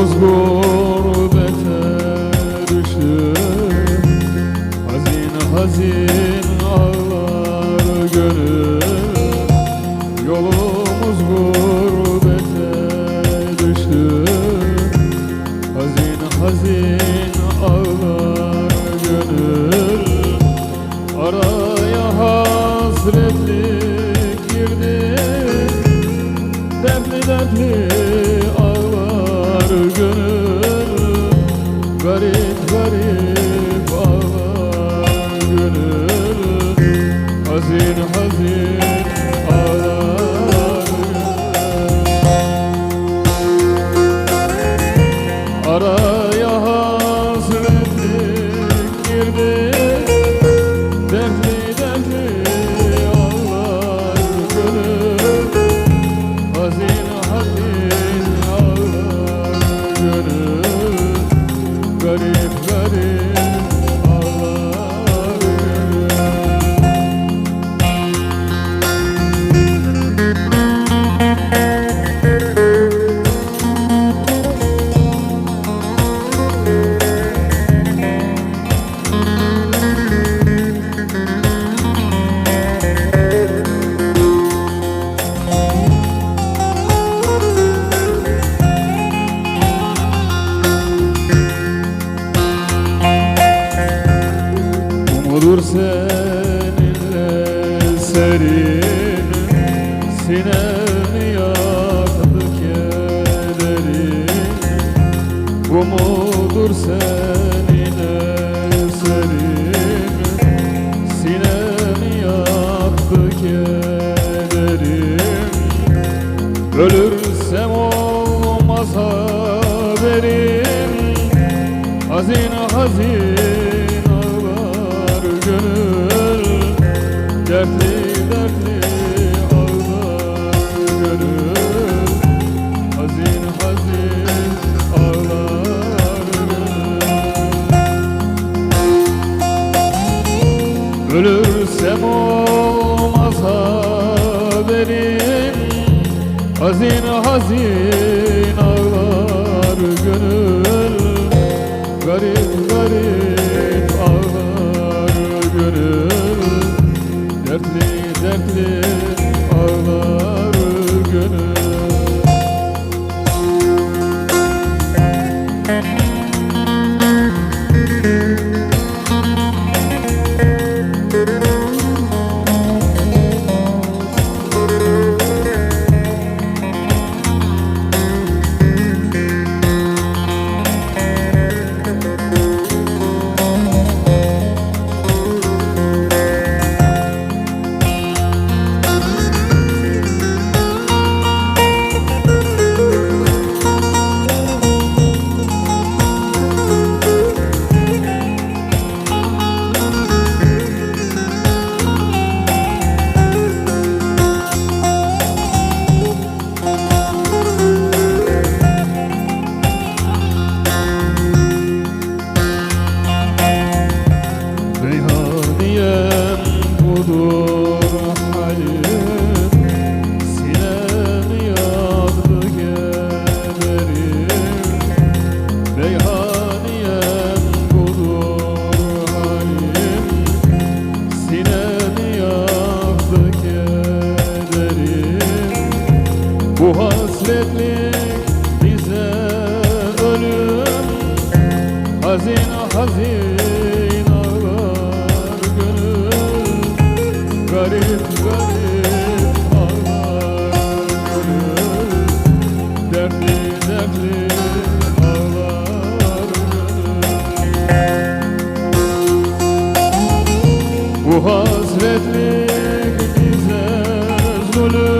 mozgó. Garip Umudur seninle serin. Sinemi yaktı kederin Umudur seninle serin. Sinemi yaktı kederin Ölürsem olmaz haberim Hazin hazin Dertli dertli ağlar gönül. Hazin hazin ağlar gönül. Ölürsem olmaz haberim Hazin hazin hasretlik bize ölüm. Hazin hazin ağlar gönül. Garip garip ağlar gönül. Dertli dertli ağlar gönül. Bu hasretlik bize zulüm